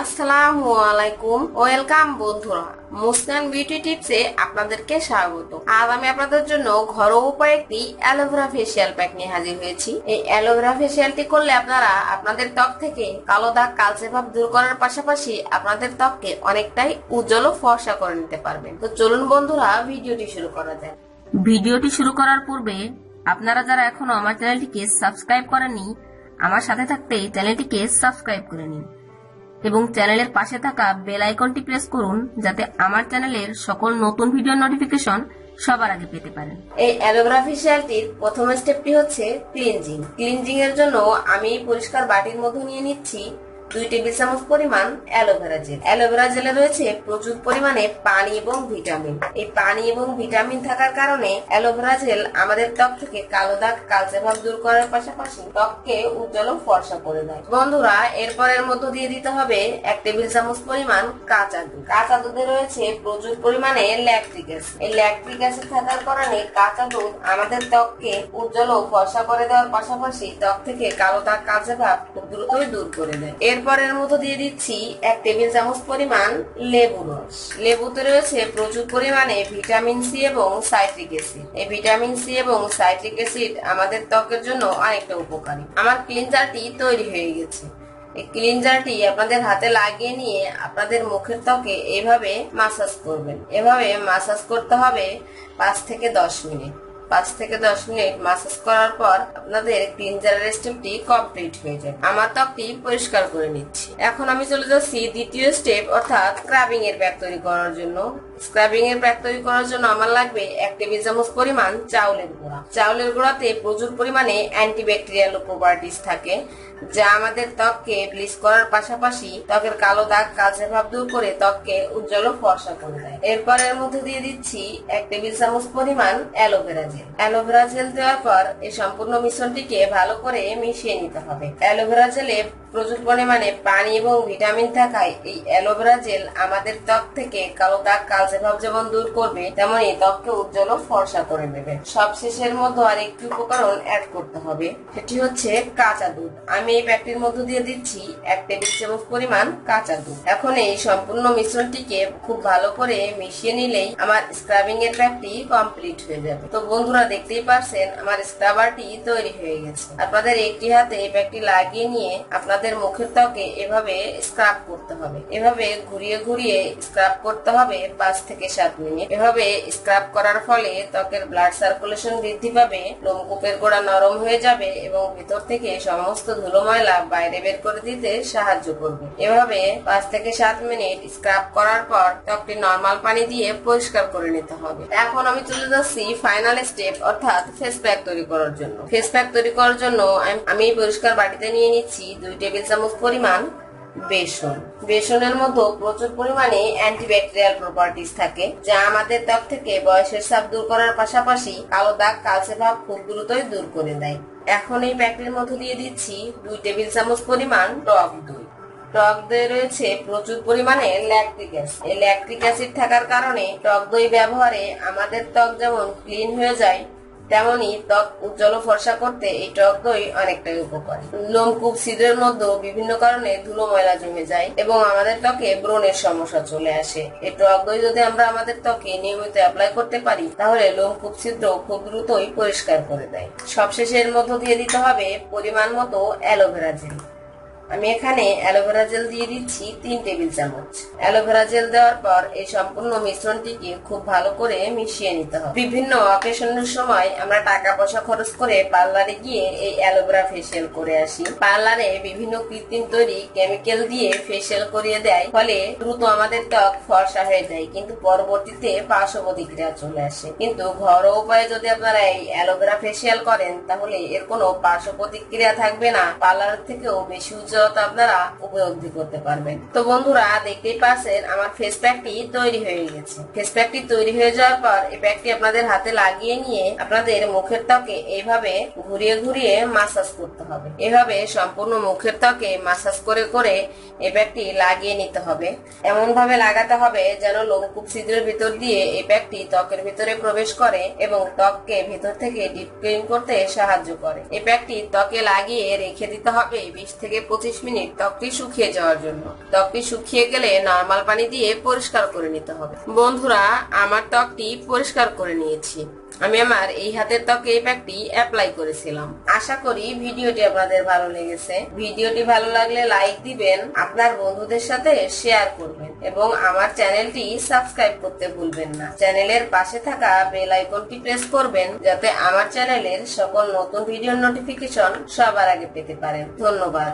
আসসালামু আলাইকুম, welcome beauty আপনাদেরকে স্বাগত। আমি আপনাদের জন্য ঘরোয়া উপায়ে একটি অ্যালোভেরা ফেসিয়াল প্যাক নিয়ে হাজির হয়েছি। এই অ্যালোভেরা ফেসিয়ালটি করলে আপনারা আপনাদের ত্বক থেকে কালো দাগ, কালচে ভাব দূর করার পাশাপাশি আপনাদের ত্বককে অনেকটাই উজ্জ্বল ও ফর্সা করে নিতে পারবেন। তো চলুন বন্ধুরা, ভিডিওটি শুরু করা যাক। ভিডিওটি শুরু করার পূর্বে আপনারা যারা এখনও আমার চ্যানেলটিকে সাবস্ক্রাইব করেননি, আমার সাথে থাকতে চ্যানেলটিকে সাবস্ক্রাইব করে নিন। এবং চ্যানেলের পাশে থাকা বেল আইকনটি প্রেস করুন যাতে আমার চ্যানেলের সকল নতুন ভিডিও নোটিফিকেশন সবার আগে পেতে পারেন। এই অ্যালোভেরা ফেসিয়ালটির প্রথম স্টেপটি হচ্ছে ক্লিনজিং। ক্লিনজিং এর জন্য আমি পরিষ্কার বাটির মধ্যে নিয়ে নিচ্ছি দুই টেবিল চামচ পরিমাণ অ্যালোভেরা জেল। অ্যালোভেরা জেলে রয়েছে প্রচুর পরিমাণে পানি এবং ভিটামিন। এই পানি এবং ভিটামিন থাকার কারণে অ্যালোভেরা জেল আমাদের ত্বক থেকে কালো দাগ, কালচে ভাব দূর করার পাশাপাশি ত্বককে উজ্জ্বল ও ফর্সা করে দেয়। বন্ধুরা এরপর এর মধ্য দিয়ে দিতে হবে এক টেবিল চামচ পরিমাণ কাঁচা দুধ। কাঁচা দুধে রয়েছে প্রচুর পরিমাণে ল্যাকটিক অ্যাসিড। এই ল্যাকটিক অ্যাসিড থাকার কারণে কাঁচা দুধ আমাদের ত্বককে উজ্জ্বল ও ফর্সা করে দেওয়ার পাশাপাশি ত্বক থেকে কালো দাগ, কালচে ভাব খুব দ্রুতই দূর করে দেয়। এরপর এর মধ্যে দিয়ে দিচ্ছি এক টেবিল চামচ পরিমাণ লেবু রস। লেবুতে রয়েছে প্রচুর পরিমাণে ভিটামিন সি এবং সাইট্রিক অ্যাসিড। এই ভিটামিন সি এবং সাইট্রিক অ্যাসিড আমাদের ত্বকের জন্য অনেকটা উপকারী। আমার ক্লিনজারটি তৈরি হয়ে গেছে। এই ক্লিনজারটি আপনাদের হাতে লাগিয়ে নিয়ে আপনাদের মুখের ত্বকে এইভাবে মাসাজ করবেন। এভাবে মাসাজ করতে হবে পাঁচ থেকে দশ মিনিট। পাঁচ থেকে দশ মিনিট মাসাজ করার পর আপনাদের ক্লিনজারের স্টেপটি কমপ্লিট হয়ে যাবে। আমার ত্বকটি পরিষ্কার করে নিচ্ছি। এখন আমি চলে যাচ্ছি দ্বিতীয় স্টেপ অর্থাৎ স্ক্রাবিং এর ব্যাগ তৈরি করার জন্য। স্ক্রাবিং এর ব্যাগ তৈরি করার জন্য আমার লাগবে এক টেবিল চামচ পরিমাণ চাউলের গুঁড়া। চাউলের গুঁড়াতে প্রচুর পরিমাণে অ্যান্টিব্যাকটেরিয়াল প্রপার্টিস থাকে, যা আমাদের ত্বককে ব্লিচ করার পাশাপাশি ত্বকের কালো দাগ, কালচে ভাব দূর করে ত্বককে উজ্জ্বল ও ফর্সা করে দেয়। এরপর এর মধ্যে দিয়ে দিচ্ছি এক টেবিল চামচ পরিমাণ অ্যালোভেরা জেল। অ্যালোভেরা জেল দেওয়ার পর এই সম্পূর্ণ মিশ্রণটিকে ভালো করে মিশিয়ে নিতে হবে। অ্যালোভেরা জেলে প্রচুর পরিমাণে পানি এবং ভিটামিন থাকায় এই অ্যালোভেরা জেল আমাদের ত্বক থেকে কালো দাগ, কালচে ভাব যেমন দূর করবে, তেমনি ত্বককে উজ্জ্বল ও ফর্সা করে দেবে। সবশেষের মধ্যে আর একটি উপকরণ অ্যাড করতে হবে, সেটি হচ্ছে কাঁচা দুধ। আমি এই প্যাকটির মধ্যে দিয়ে দিচ্ছি এক টেবিল চামচ পরিমাণ কাঁচা দুধ। এখন এই সম্পূর্ণ মিশ্রণটিকে খুব ভালো করে মিশিয়ে নিলেই আমার স্ক্রাবিং এর প্যাকটি কমপ্লিট হয়ে যাবে। তো বন্ধুরা, দেখতেই পারছেন, আমার স্ক্রাবারটি তৈরি হয়ে গেছে। আপনাদের একটি হাতে এই প্যাকটি লাগিয়ে নিয়ে আপনাদের মুখের ত্বকে এভাবে স্ক্রাব করতে হবে। এভাবে ঘুরিয়ে ঘুরিয়ে স্ক্রাব করতে হবে পাঁচ থেকে সাত মিনিট। এভাবে স্ক্রাব করার ফলে ত্বকের ব্লাড সার্কুলেশন বৃদ্ধি পাবে, লোমকূপের গোড়া নরম হয়ে যাবে এবং ভিতর থেকে সমস্ত ধুলো ময়লা বাইরে বের করে দিতে সাহায্য করবে। এভাবে পাঁচ থেকে সাত মিনিট স্ক্রাব করার পর ত্বকটি নর্মাল পানি দিয়ে পরিষ্কার করে নিতে হবে। এখন আমি চলে যাচ্ছি ফাইনাল স্টেপ অর্থাৎ ফেস প্যাক তৈরি করার জন্য। ফেস প্যাক তৈরি করার জন্য আমি পরিষ্কার বাটিতে নিয়ে নিচ্ছি দুই টেবিল চামচ পরিমাণ বেসন। বেসনের মধ্যে প্রচুর পরিমাণে অ্যান্টিব্যাকটেরিয়াল প্রপার্টিস থাকে, যা আমাদের ত্বক থেকে বয়সের ছাপ দূর করার পাশাপাশি কালো দাগ, কালচে ভাব খুব দ্রুতই দূর করে দেয়। এখন এই প্যাকের মধ্যে দিয়ে দিচ্ছি দুই টেবিল চামচ পরিমাণ টক দই। টক দই রয়েছে প্রচুর পরিমাণে ল্যাকটিক অ্যাসিড এই ল্যাকটিক অ্যাসিড থাকার কারণে টক দই ব্যবহারে আমাদের ত্বক যেমন ক্লিন হয়ে যায় তেমনি ত্বক উজ্জ্বল ফর্সা করতে এই টক দই অনেকটাই উপকারী। লোমকূপ ছিদ্রের মধ্যেও বিভিন্ন কারণে ধুলো ময়লা জমে যায় এবং আমাদের ত্বকে ব্রণের সমস্যা চলে আসে। এই টক দই যদি আমরা আমাদের ত্বকে নিয়মিত অ্যাপ্লাই করতে পারি, তাহলে লোমকূপ ছিদ্র খুব দ্রুতই পরিষ্কার করে দেয়। সবশেষে এর মধ্যে দিয়ে দিতে হবে পরিমাণ মতো অ্যালোভেরা জেল। আমি এখানে অ্যালোভেরা জেল দিয়ে দিচ্ছি তিন টেবিল চামচ। অ্যালোভেরা জেল দেওয়ার পর এই সম্পূর্ণ মিশ্রণটিকে খুব ভালো করে মিশিয়ে নিতে হবে। বিভিন্ন অকেশনের সময় আমরা টাকা পয়সা খরচ করে পার্লারে গিয়ে এই অ্যালোভেরা ফেসিয়াল করে আসি। পার্লারে বিভিন্ন কৃত্রিম তৈরি কেমিক্যাল দিয়ে ফেসিয়াল করিয়ে দেয়, ফলে দ্রুত আমাদের ত্বক ফর্সা হয়ে যায়, কিন্তু পরবর্তীতে পার্শ্ব প্রতিক্রিয়া চলে আসে। কিন্তু ঘরোয়া উপায়ে যদি আপনারা এই অ্যালোভেরা ফেসিয়াল করেন, তাহলে এর কোনো পার্শ্ব প্রতিক্রিয়া থাকবে না। পার্লার থেকেও বেশি উজ্জ্বলতা আপনারা উপলব্ধি করতে পারবেন। তো বন্ধুরা, দেখতেই পাচ্ছেন আমার ফেস প্যাকটি তৈরি হয়ে গেছে। ফেস প্যাকটি তৈরি হয়ে যাওয়ার পর এই প্যাকটি আপনাদের হাতে লাগিয়ে নিয়ে আপনাদের মুখের ত্বকে এইভাবে ঘুরিয়ে ঘুরিয়ে মাসাজ করতে হবে। এভাবে সম্পূর্ণ মুখের ত্বকে মাসাজ করে করে এই প্যাকটি লাগিয়ে নিতে হবে। এমন ভাবে লাগাতে হবে যেন লোমকূপ ছিদ্রের ভিতর দিয়ে এই প্যাকটি ত্বকের ভিতরে প্রবেশ করে এবং ত্বককে ভিতর থেকে ডিপ ক্লিন করতে সাহায্য করে। এই প্যাকটি ত্বকে লাগিয়ে রেখে দিতে হবে বিশ থেকে পঁচিশ তিরিশ মিনিট ত্বকটি শুকিয়ে যাওয়ার জন্য। ত্বকটি শুকিয়ে গেলে নর্মাল পানি দিয়ে পরিষ্কার করে নিতে হবে। বন্ধুরা, আমার ত্বকটি পরিষ্কার করে নিয়েছি। আমি আমার এই হাতের ত্বকে এই প্যাকটি অ্যাপ্লাই করেছিলাম। আশা করি ভিডিওটি আপনাদের ভালো লেগেছে। ভিডিওটি ভালো লাগলে লাইক দিবেন, আপনার বন্ধুদের সাথে শেয়ার করবেন এবং আমার চ্যানেলটি সাবস্ক্রাইব করতে ভুলবেন না। চ্যানেলের পাশে থাকা বেল আইকনটি প্রেস করবেন, যাতে আমার চ্যানেলের সকল নতুন ভিডিওর নোটিফিকেশন সবার আগে পেতে পারেন। ধন্যবাদ।